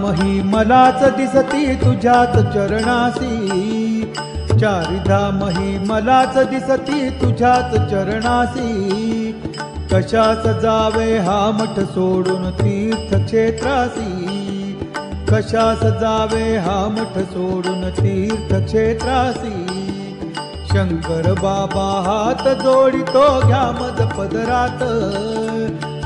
धामही मलाच दिसती तुझ्याच चरणासी. चारिधाम ही मलाच दिसती तुझ्याच चरणासी. कशास जावे हा मठ सोडून तीर्थक्षेत्रासी? कशास जावे हा मठ सोडून तीर्थक्षेत्रासी? शंकर बाबा हात जोडितो घ्या मज पदरात.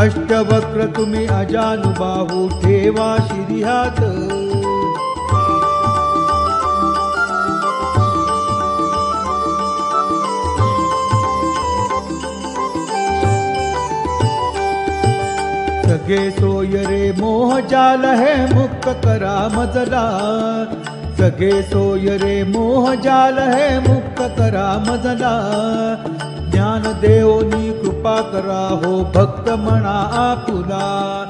अष्टवक्र तुम्ही अजानुबाहू ठेवा शिरिहात. सगे सोय रे मोह जाल है मुक्त करा मजला. सगे सोय रे मोह जाल है मुक्त करा मजला. ज्ञान देवनी कृपा करा हो भक्त म्हणा आपुला.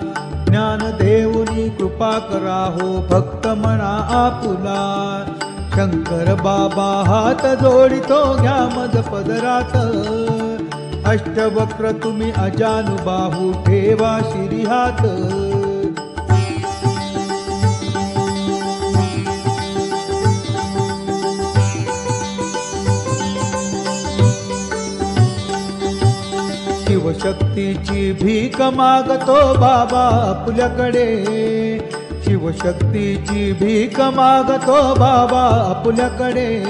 ज्ञान देऊनी कृपा करा हो भक्त म्हणा आपुला. शंकर बाबा हात जोडितो घ्या मज पदरात. अष्टवक्र तुम्ही अजानुबाहू ठेवा शिरिहात. शिवशक्तीची भीक मागतो बाबा आपल्याकडे. शिवशक्तीची भीक मागतो बाबा आपल्याकडे.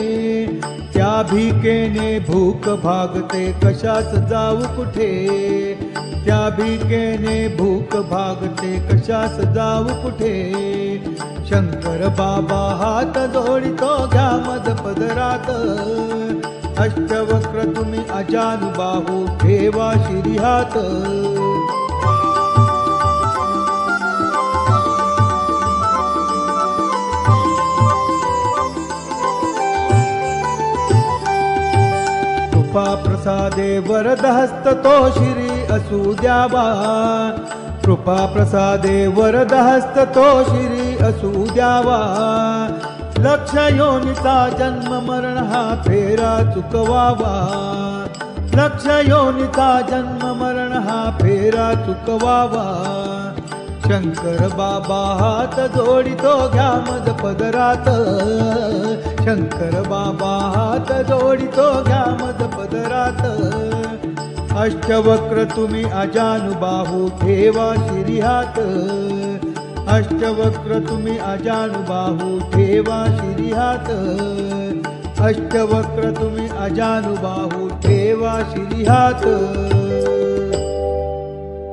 त्या भीकेने भूक भागते कशाच जाऊ कुठे? त्या भीकेने भूक भागते कशास जाऊ कुठे? शंकर बाबा हात जोडितो घ्या मज पदरात अष्टवक्र तुम्ही अजानुबाहू ठेवा शिरिहात कृपा प्रसादे वरद हस्त तो शिरी असू द्यावा. कृपा प्रसादे वरद हस्त तो शिरी असू द्यावा. लक्ष योनिचा जन्म मरण हा फेरा चुकवावा. लक्ष योनिचा जन्म मरण हा फेरा चुकवावा. शंकर बाबा हात जोडितो घ्या मज पदरात. शंकर बाबा हात जोडितो घ्या मज पदरात. अष्टवक्र तुम्ही अजानुबाहू ठेवा शिरिहात. अष्टवक्र तुम्ही अजानुबाहू ठेवा शिरिहात अष्टवक्र तुम्ही अजानुबाहू ठेवा शिरिहात